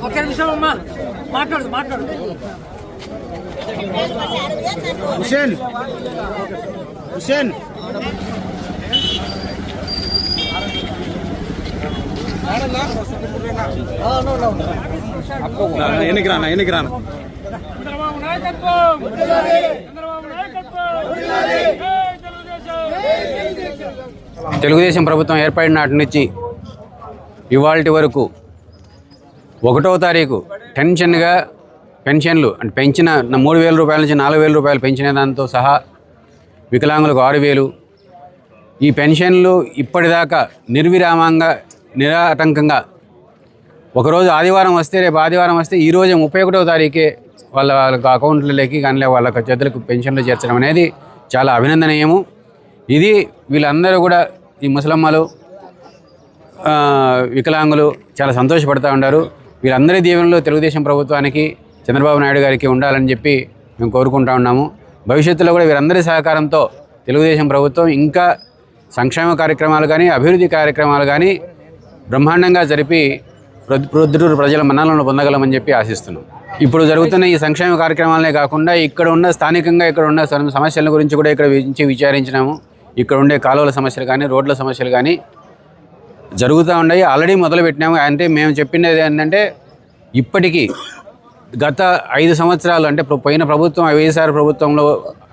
ఒక్క నిమిషం అమ్మా. మాట్లాడు మాట్లాడు. హుసేన్ హుసేన్ ఎన్నికి రానా ఎన్నికి రానా చంద్రబాబు నాయకత్వం చంద్రబాబు నాయకత్వం జై తెలుగుదేశం ప్రభుత్వం ఏర్పడిన నాటి నుంచి ఇవాళ వరకు ఒకటో తారీఖు టెన్షన్గా పెన్షన్లు అంటే పెంచిన మూడు వేల రూపాయల నుంచి నాలుగు వేల రూపాయలు పెంచిన దాంతో సహా వికలాంగులకు ఆరు వేలు. ఈ పెన్షన్లు ఇప్పటిదాకా నిర్విరామంగా నిరాటంకంగా ఒకరోజు ఆదివారం వస్తే రేపు ఆదివారం వస్తే ఈరోజు ముప్పై ఒకటో తారీఖే వాళ్ళ వాళ్ళ అకౌంట్లలోకి కానీ వాళ్ళ చేతులకు పెన్షన్లు చేర్చడం అనేది చాలా అభినందనీయము. ఇది వీళ్ళందరూ కూడా ఈ ముసలమ్మలు వికలాంగులు చాలా సంతోషపడుతూ ఉన్నారు వీళ్ళందరి దీవెనలో తెలుగుదేశం ప్రభుత్వానికి చంద్రబాబు నాయుడు గారికి ఉండాలని చెప్పి మేము కోరుకుంటా ఉన్నాము. భవిష్యత్తులో కూడా వీరందరి సహకారంతో తెలుగుదేశం ప్రభుత్వం ఇంకా సంక్షేమ కార్యక్రమాలు కానీ అభివృద్ధి కార్యక్రమాలు కానీ బ్రహ్మాండంగా జరిపి ప్రొద్దు- ప్రొద్దుటూరు ప్రజల మన్నాలను పొందగలమని చెప్పి ఆశిస్తున్నాం. ఇప్పుడు జరుగుతున్న ఈ సంక్షేమ కార్యక్రమాలనే కాకుండా ఇక్కడ ఉన్న స్థానికంగా ఇక్కడ ఉన్న సమస్యల గురించి కూడా ఇక్కడ విచారించినాము. ఇక్కడ ఉండే కాలువల సమస్యలు కానీ రోడ్ల సమస్యలు కానీ జరుగుతూ ఉన్నాయి. ఆల్రెడీ మొదలు పెట్టినాము అంటే మేము చెప్పినది ఏంటంటే ఇప్పటికీ గత ఐదు సంవత్సరాలు అంటే పోయిన ప్రభుత్వం వైఎస్ఆర్ ప్రభుత్వంలో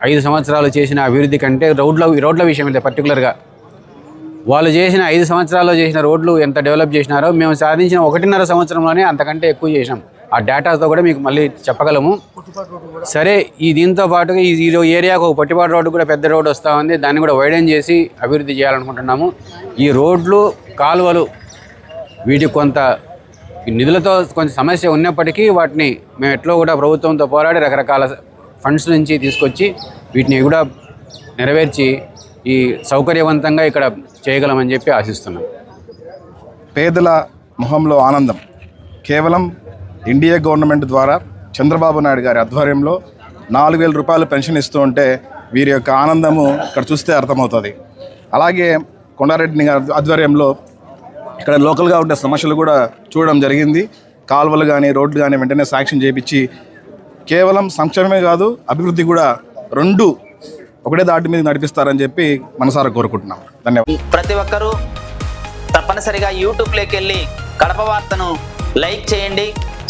ఐదు సంవత్సరాలు చేసిన అభివృద్ధి కంటే రోడ్ల రోడ్ల విషయం అయితే పర్టికులర్గా వాళ్ళు చేసిన ఐదు సంవత్సరాల్లో చేసిన రోడ్లు ఎంత డెవలప్ చేసినారో మేము సాధించిన ఒకటిన్నర సంవత్సరంలోనే అంతకంటే ఎక్కువ చేసినాం. ఆ డేటాతో కూడా మీకు మళ్ళీ చెప్పగలము. సరే ఈ దీంతో పాటుగా ఈ ఏరియాకు ఒక పొట్టిపాటు రోడ్డు కూడా పెద్ద రోడ్డు వస్తూ ఉంది. దాన్ని కూడా వైడెన్ చేసి అభివృద్ధి చేయాలనుకుంటున్నాము. ఈ రోడ్లు కాలువలు వీటికి కొంత నిధులతో కొంచెం సమస్య ఉన్నప్పటికీ వాటిని మేము ఎట్లో కూడా ప్రభుత్వంతో పోరాడి రకరకాల ఫండ్స్ నుంచి తీసుకొచ్చి వీటిని కూడా నెరవేర్చి ఈ సౌకర్యవంతంగా ఇక్కడ చేయగలమని చెప్పి ఆశిస్తున్నాం. పేదల మొహంలో ఆనందం. కేవలం ఇండియా గవర్నమెంట్ ద్వారా చంద్రబాబు నాయుడు గారి ఆధ్వర్యంలో నాలుగు వేల రూపాయలు పెన్షన్ ఇస్తూ ఉంటే వీరి యొక్క ఆనందము ఇక్కడ చూస్తే అర్థమవుతుంది. అలాగే కొండారెడ్డి గారి ఆధ్వర్యంలో ఇక్కడ లోకల్గా ఉండే సమస్యలు కూడా చూడడం జరిగింది. కాలువలు కానీ రోడ్లు కానీ వెంటనే శాంక్షన్ చేయించి కేవలం సంక్షేమమే కాదు అభివృద్ధి కూడా రెండు ఒకటే దాటి మీద నడిపిస్తారని చెప్పి మనసారా కోరుకుంటున్నాం. ధన్యవాదాలు. ప్రతి ఒక్కరూ తప్పనిసరిగా యూట్యూబ్లోకి వెళ్ళి కడప వార్తను లైక్ చేయండి.